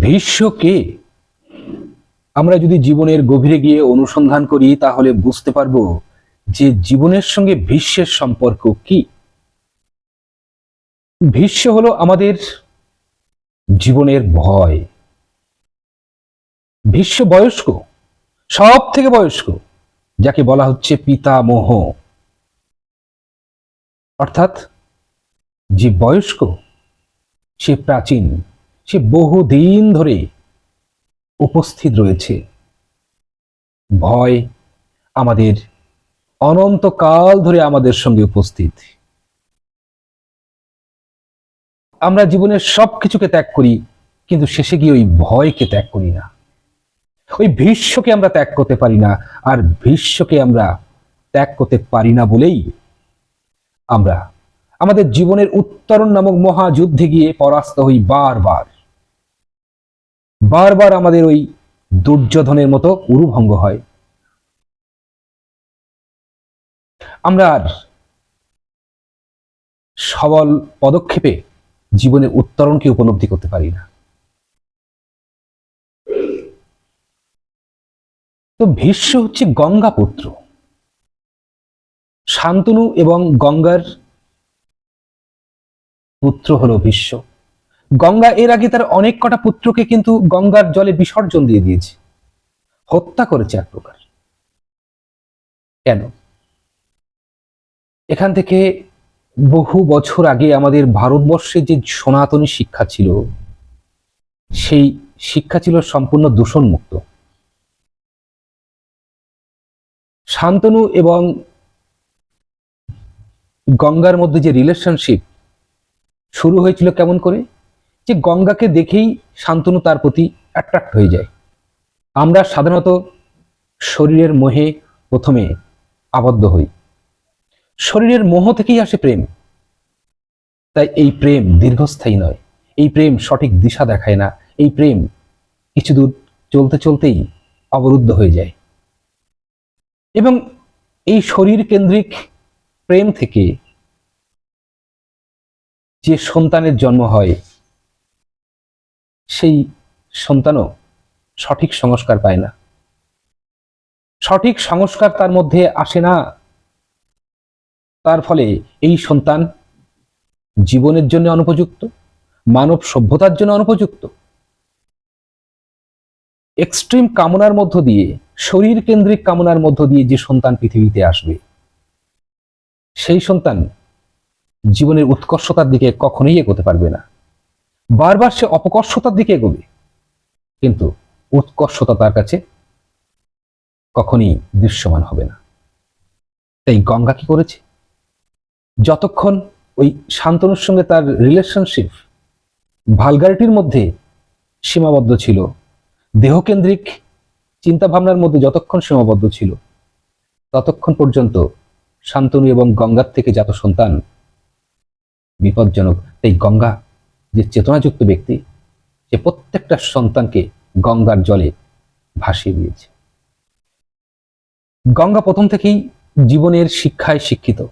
ভীষ্ম কে? আমরা যদি জীবনের গভীরে গিয়ে অনুসন্ধান করি, তাহলে বুঝতে পারব যে জীবনের সঙ্গে ভীষ্মের সম্পর্ক কি। ভীষ্ম হলো আমাদের জীবনের ভয়। ভীষ্ম বয়স্ক সব থেকে বয়স্ক, যাকে বলা হচ্ছে পিতামহ। অর্থাৎ যে বয়স্ক, সে প্রাচীন। সে বহুদিন ধরে উপস্থিত রয়েছে। ভয় আমাদের, অনন্তকাল ধরে আমাদের সঙ্গে উপস্থিত। আমরা জীবনের সব কিছুকে ত্যাগ করি, কিন্তু শেষে গিয়ে ওই ভয়কে ত্যাগ করি না। ওই ভীষ্মকে আমরা ত্যাগ করতে পারি না, আর ভীষ্মকে আমরা ত্যাগ করতে পারি না বলেই আমরা আমাদের জীবনের উত্তরণ নামক মহাযুদ্ধে গিয়ে পরাস্ত হই বারবার। বারবার আমাদের ওই দুর্যোধনের মতো উরুভঙ্গ হয়। আমরা আর সবল পদক্ষেপে জীবনের উত্তরণকে উপলব্ধি করতে পারি না। তো ভীষ্ম হচ্ছে গঙ্গা পুত্র। শান্তনু এবং গঙ্গার পুত্র হলো ভীষ্ম। গঙ্গা এর আগে তার অনেক কটা পুত্রকে কিন্তু গঙ্গার জলে বিসর্জন দিয়ে দিয়েছে। হত্যা করেছে এক প্রকার। কেন? এখান থেকে বহু বছর আগে আমাদের ভারতবর্ষে যে সনাতনী শিক্ষা ছিল, সেই শিক্ষা ছিল সম্পূর্ণ দূষণমুক্ত। শান্তনু এবং গঙ্গার মধ্যে যে রিলেশনশিপ শুরু হয়েছিল কেমন করে? যে গঙ্গাকে দেখেই শান্তনু তার প্রতি অ্যাট্রাক্ট হয়ে যায়। আমরা সাধারণত শরীরের মোহে প্রথমে আবদ্ধ হই। শরীরের মোহ থেকেই আসে প্রেম। তাই এই প্রেম দীর্ঘস্থায়ী নয়। এই প্রেম সঠিক দিশা দেখায় না। এই প্রেম কিছু দূর চলতে চলতেই অবরুদ্ধ হয়ে যায়। এবং এই শরীর কেন্দ্রিক প্রেম থেকে যে সন্তানের জন্ম হয় সেই সন্তানও সঠিক সংস্কার পায় না। সঠিক সংস্কার তার মধ্যে আসে না। তার ফলে এই সন্তান জীবনের জন্য অনুপযুক্ত, মানব সভ্যতার জন্য অনুপযুক্ত। এক্সট্রিম কামনার মধ্য দিয়ে, শরীর কেন্দ্রিক কামনার মধ্য দিয়ে যে সন্তান পৃথিবীতে আসবে, সেই সন্তান জীবনের উৎকর্ষতার দিকে কখনোই এগোতে পারবে না। বারবার সে অপকর্ষতার দিকে এগোবে। কিন্তু উৎকর্ষতা তার কাছে কখনই দৃশ্যমান হবে না। তাই গঙ্গা কি করেছে? যতক্ষণ ওই শান্তনুর সঙ্গে তার রিলেশনশিপ ভালগারিটির মধ্যে সীমাবদ্ধ ছিল, দেহকেন্দ্রিক চিন্তাভাবনার মধ্যে যতক্ষণ সীমাবদ্ধ ছিল, ততক্ষণ পর্যন্ত শান্তনু এবং গঙ্গার থেকে জাত সন্তান বিপজ্জনক। তাই গঙ্গা যে চেতনাযুক্ত ব্যক্তি, সে প্রত্যেকটা সন্তানকে গঙ্গার জলে ভাসিয়ে দিয়েছে। গঙ্গা প্রথম থেকেই জীবনের শিক্ষায় শিক্ষিত।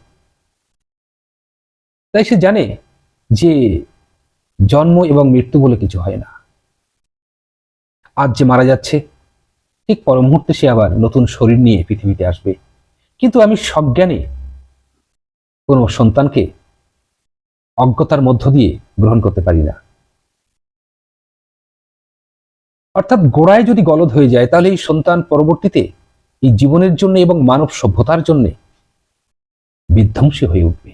তাই সে জানে যে জন্ম এবং মৃত্যু বলে কিছু হয় না। আজ যে মারা যাচ্ছে, ঠিক পর মুহূর্তে সে আবার নতুন শরীর নিয়ে পৃথিবীতে আসবে। কিন্তু আমি সজ্ঞানে কোনো সন্তানকে অজ্ঞতার মধ্য দিয়ে গ্রহণ করতে পারি না। অর্থাৎ গোড়ায় যদি গলদ হয়ে যায়, তাহলে এই সন্তান পরবর্তীতে এই জীবনের জন্য এবং মানব সভ্যতার জন্য বিধ্বংসী হয়ে উঠবে।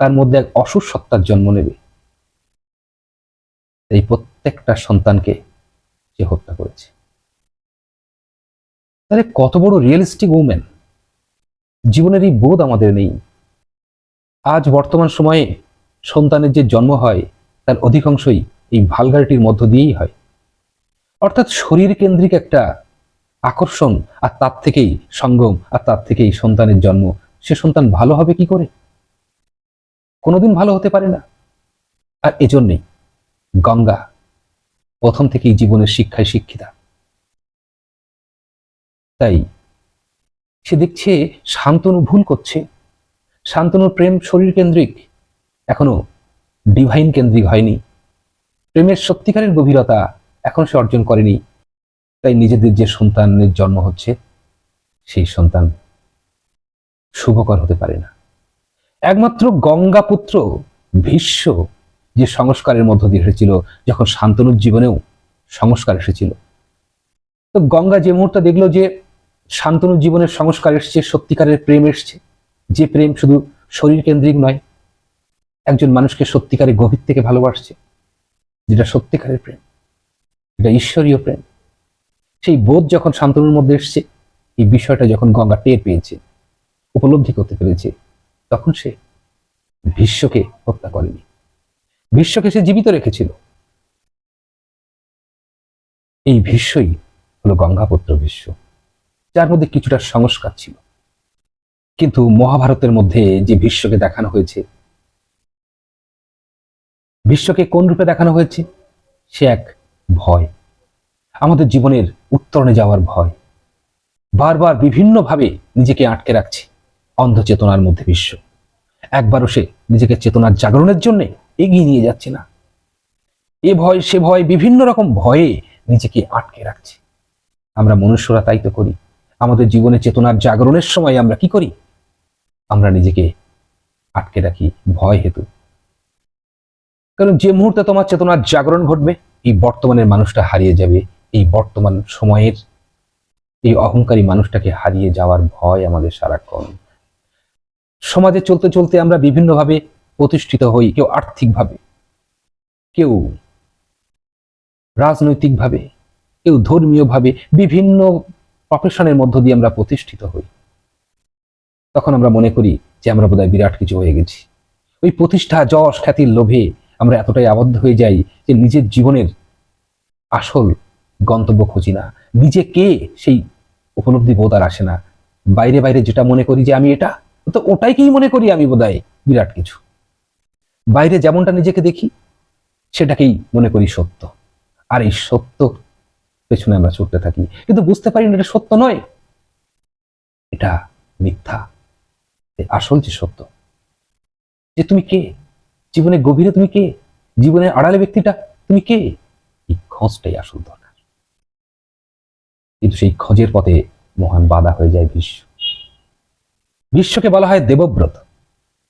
তার মধ্যে এক অসুর সত্তার জন্ম নেবে। এই প্রত্যেকটা সন্তানকে সে হত্যা করেছে। তাহলে কত বড় রিয়েলিস্টিক ওমেন জীবনের এই বোধ আমাদের নেই। আজ বর্তমান সময়ে সন্তানের যে জন্ম হয়, তার অধিকাংশই এই ভালগারিটির মধ্য দিয়েই হয়। অর্থাৎ শরীর কেন্দ্রিক একটা আকর্ষণ আর তার থেকেই সঙ্গম আর তার থেকেই সন্তানের জন্ম। সে সন্তান ভালো হবে কি করে? কোনোদিন ভালো হতে পারে না। আর এজন্যেই গঙ্গা প্রথম থেকেই জীবনের শিক্ষায় শিক্ষিতা। তাই সে দেখছে শান্তনু ভুল করছে। শান্তনুর প্রেম শরীর কেন্দ্রিক এখনও ডিভাইন কেন্দ্রিক হয়নি। প্রেমের সত্যিকারের গভীরতা এখন সে অর্জন করেনি। তাই নিজেদের যে সন্তানের জন্ম হচ্ছে, সেই সন্তান শুভকর হতে পারে না। একমাত্র গঙ্গাপুত্র ভীষ্ম যে সংস্কারের মধ্য দিয়ে এসেছিল, যখন শান্তনুর জীবনেও সংস্কার এসেছিল। তো গঙ্গা যে মুহূর্তে দেখল যে শান্তনুর জীবনের সংস্কার এসছে, সত্যিকারের প্রেম এসছে যে প্রেম শুধু শরীর কেন্দ্রিক নয়, একজন মানুষকে সত্যিকারের গভীর থেকে ভালোবাসছে, যেটা সত্যিকারের প্রেম এটা ঈশ্বরীয় প্রেম। সেই বোধ যখন শান্তনুর মধ্যে এসছে, এই বিষয়টা যখন গঙ্গা টের পেয়েছে, উপলব্ধি করতে পেরেছে, তখন সে ভীষ্মকে হত্যা করেনি। ভীষ্মকে সে জীবিত রেখেছিল। এই ভীষ্মই হলো গঙ্গাপুত্র ভীষ্ম, যার মধ্যে কিছুটা সংস্কার ছিল। কিন্তু মহাভারতের মধ্যে যে ভীষ্মকে দেখানো হয়েছে, বিশ্বকে কোন রূপে দেখানো হয়েছে? সে এক ভয়। আমাদের জীবনের উত্তরণে যাওয়ার ভয়। বারবার বিভিন্নভাবে নিজেকে আটকে রাখছে অন্ধ চেতনার মধ্যে বিশ্ব। একবারও সে নিজেকে চেতনার জাগরণের জন্য এগিয়ে নিয়ে যাচ্ছে না। এ ভয়, সে ভয় বিভিন্ন রকম ভয়ে নিজেকে আটকে রাখছে। আমরা মনুষ্যরা তাই তো করি। আমাদের জীবনে চেতনার জাগরণের সময় আমরা কি করি? আমরা নিজেকে আটকে রাখি ভয় হেতু। কারণ যে মুহূর্তে তোমার চেতনার জাগরণ ঘটবে, এই বর্তমানের মানুষটা হারিয়ে যাবে। এই বর্তমান সময়ের এই অহংকারী মানুষটাকে হারিয়ে যাওয়ার ভয় আমাদের সারাক্ষণ। সমাজে চলতে চলতে আমরা বিভিন্নভাবে প্রতিষ্ঠিত হই, কেউ আর্থিকভাবে, কেউ রাজনৈতিকভাবে, কেউ ধর্মীয়ভাবে, বিভিন্ন প্রফেশনের মধ্য দিয়ে আমরা প্রতিষ্ঠিত হই। তখন আমরা মনে করি যে আমরা বোধহয় বিরাট কিছু হয়ে গেছি। ওই প্রতিষ্ঠা, যশ, খ্যাতির লোভে আমরা এতটাই আবদ্ধ হয়ে যাই যে নিজের জীবনের আসল গন্তব্য খুঁজি না। নিজে কে সেই উপলব্ধি বোধ আর আসে না। বাইরে বাইরে যেটা মনে করি যে আমি এটা, তো ওটাইকেই মনে করি আমি বোধহয় বিরাট কিছু। বাইরে যেমনটা নিজেকে দেখি, সেটাকেই মনে করি সত্য। আর এই সত্য পেছনে আমরা ছুটতে থাকি। কিন্তু বুঝতে পারি না এটা সত্য নয়। এটা মিথ্যা। আসল যে সত্য, যে তুমি কে? জীবনের গভীরে তুমি কে? জীবনের আড়ালে ব্যক্তিটা তুমি কে? এই খোঁজটাই আসল দরকার। কিন্তু সেই খোঁজের পথে মহান বাধা হয়ে যায় বিশ্ব। বিশ্বকে বলা হয় দেবব্রত,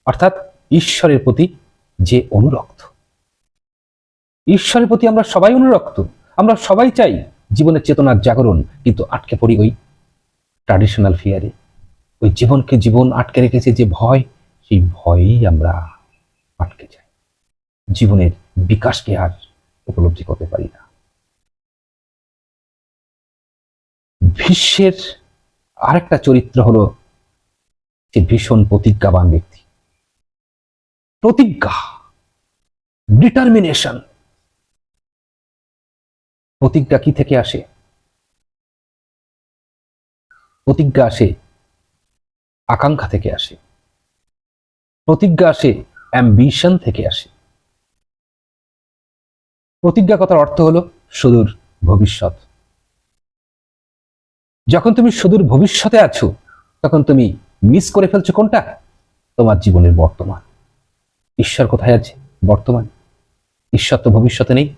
অর্থাৎ ঈশ্বরের প্রতি যে অনুরক্ত। ঈশ্বরের প্রতি আমরা সবাই অনুরক্ত, আমরা সবাই চাই জীবনের চেতনার জাগরণ কিন্তু আটকে পড়ি ওই ট্রাডিশনাল ফিয়ারে ওই জীবনকে জীবন আটকে রেখেছে যে ভয়, সেই ভয়েই আমরা আটকে যাই। জীবনের বিকাশকে আর উপলব্ধি করতে পারি না। ভীষ্মের আরেকটা চরিত্র হলো যে ভীষণ প্রতিজ্ঞাবান ব্যক্তি। প্রতিজ্ঞা ডিটারমিনেশন প্রতিজ্ঞা কি থেকে আসে? প্রতিজ্ঞা আসে আকাঙ্ক্ষা থেকে আসে। প্রতিজ্ঞা আসে অ্যাম্বিশন থেকে আসে। প্রতিজ্ঞা কথার অর্থ হলো সুদূর ভবিষ্যৎ। যখন তুমি সুদূর ভবিষ্যতে আছো, তখন তুমি মিস করে ফেলছো কোনটা? তোমার জীবনের বর্তমান। ঈশ্বর কোথায় আছে? বর্তমান। ঈশ্বর তো ভবিষ্যতে নেই।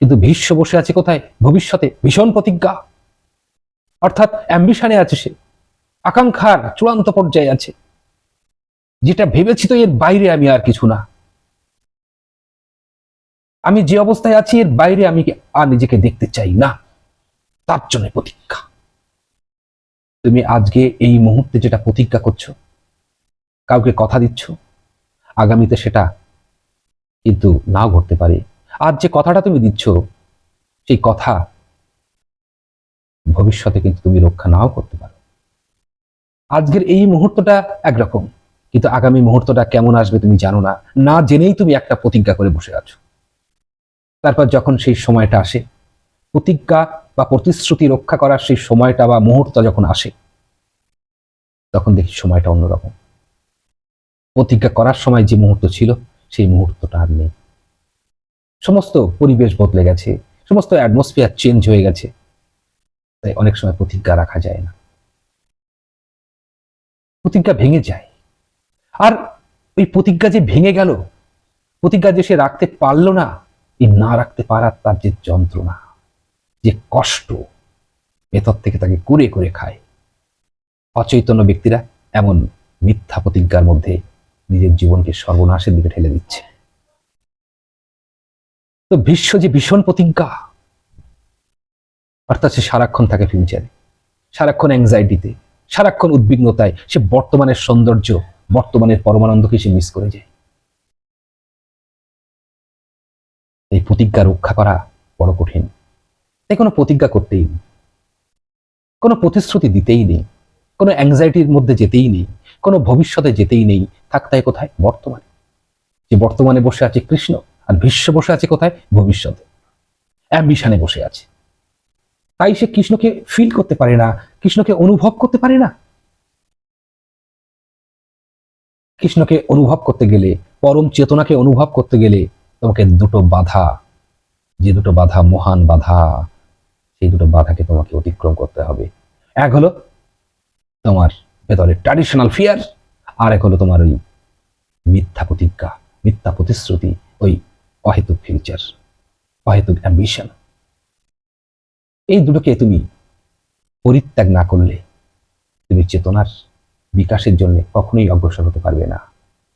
কিন্তু ভীষ্ম বসে আছে কোথায়? ভবিষ্যতে। ভীষণ প্রতিজ্ঞা। অর্থাৎ অ্যাম্বিশনে আছে সে। আকাঙ্ক্ষার চূড়ান্ত পর্যায়ে আছে। যেটা ভেবেছি তো এর বাইরে আমি আর কিছু না। আমি যে অবস্থায় আছি, এর বাইরে আমি আর নিজেকে দেখতে চাই না? তার জন্য প্রতীক্ষা। তুমি আজকে এই মুহূর্তে যেটা প্রতিজ্ঞা করছ, কাউকে কথা দিচ্ছ, আগামীতে সেটা কিন্তু নাও ঘটতে পারে। আজ যে কথাটা তুমি দিচ্ছ, সেই কথা ভবিষ্যতে কিন্তু তুমি রক্ষা নাও করতে পারো আজকের এই মুহূর্তটা একরকম। কিন্তু আগামী মুহূর্তটা কেমন আসবে তুমি জানো না। না জেনেই তুমি একটা প্রতিজ্ঞা করে বসে আছো। তারপর যখন সেই সময়টা আসে, প্রতিজ্ঞা বা প্রতিশ্রুতি রক্ষা করার সেই সময়টা বা মুহূর্ত যখন আসে, তখন দেখি সময়টা অন্যরকম। প্রতিজ্ঞা করার সময় যে মুহূর্ত ছিল, সেই মুহূর্তটা আর নেই। সমস্ত পরিবেশ বদলে গেছে, সমস্ত অ্যাটমসফিয়ার চেঞ্জ হয়ে গেছে। তাই অনেক সময় প্রতিজ্ঞা রাখা যায় না। প্রতিজ্ঞা ভেঙে যায়। আর ওই প্রতিজ্ঞা যে ভেঙে গেল, প্রতিজ্ঞা যে সে রাখতে পারল না, এই না রাখতে পারার তার যে যন্ত্রণা, যে কষ্ট, ভেতর থেকে তাকে কুরে করে খায়। অচৈতন্য ব্যক্তিরা এমন মিথ্যা প্রতিজ্ঞার মধ্যে নিজের জীবনকে সর্বনাশের দিকে ঠেলে দিচ্ছে। তো বিশ্ব যে ভীষণ প্রতিজ্ঞা, অর্থাৎ সে সারাক্ষণ থাকে ফিউচারে সারাক্ষণ অ্যাংজাইটিতে সারাক্ষণ উদ্বিগ্নতায় সে বর্তমানের সৌন্দর্য, বর্তমানের পরমানন্দকে সে মিস করে যায়। এই প্রতিজ্ঞা রক্ষা করা বড় কঠিন। তাই কোনো প্রতিজ্ঞা করতেই নেই। কোনো প্রতিশ্রুতি দিতেই নেই। কোনো অ্যাংজাইটির মধ্যে যেতেই নেই। কোনো ভবিষ্যতে যেতেই নেই। থাকতে কোথায়? বর্তমানে। যে বর্তমানে বসে আছে কৃষ্ণ আর বিশ্ব বসে আছে কোথায়? ভবিষ্যতে। অ্যাম্বিশনে বসে আছে। তাই সে কৃষ্ণকে ফিল করতে পারে না, কৃষ্ণকে অনুভব করতে পারে না। কৃষ্ণকে অনুভব করতে গেলে, পরম চেতনাকে অনুভব করতে গেলে তোমাকে দুটো বাধা, যে দুটো বাধা মহান বাধা, সেই দুটো বাধাকে তোমাকে অতিক্রম করতে হবে। এক হলো তোমার ভেতরে ট্র্যাডিশনাল ফিয়ার আর এক হলো তোমার ওই মিথ্যা প্রতিজ্ঞা, মিথ্যা প্রতিশ্রুতি, ওই অহেতুক ফিউচার অহেতুক অ্যাম্বিশন এই দুটোকে তুমি পরিত্যাগ না করলে তুমি চেতনার বিকাশের জন্য কখনোই অগ্রসর হতে পারবে না।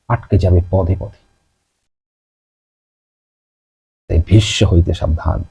আটকে যাবে পদে পদে। তাই ভীষ্ম হইতে সাবধান।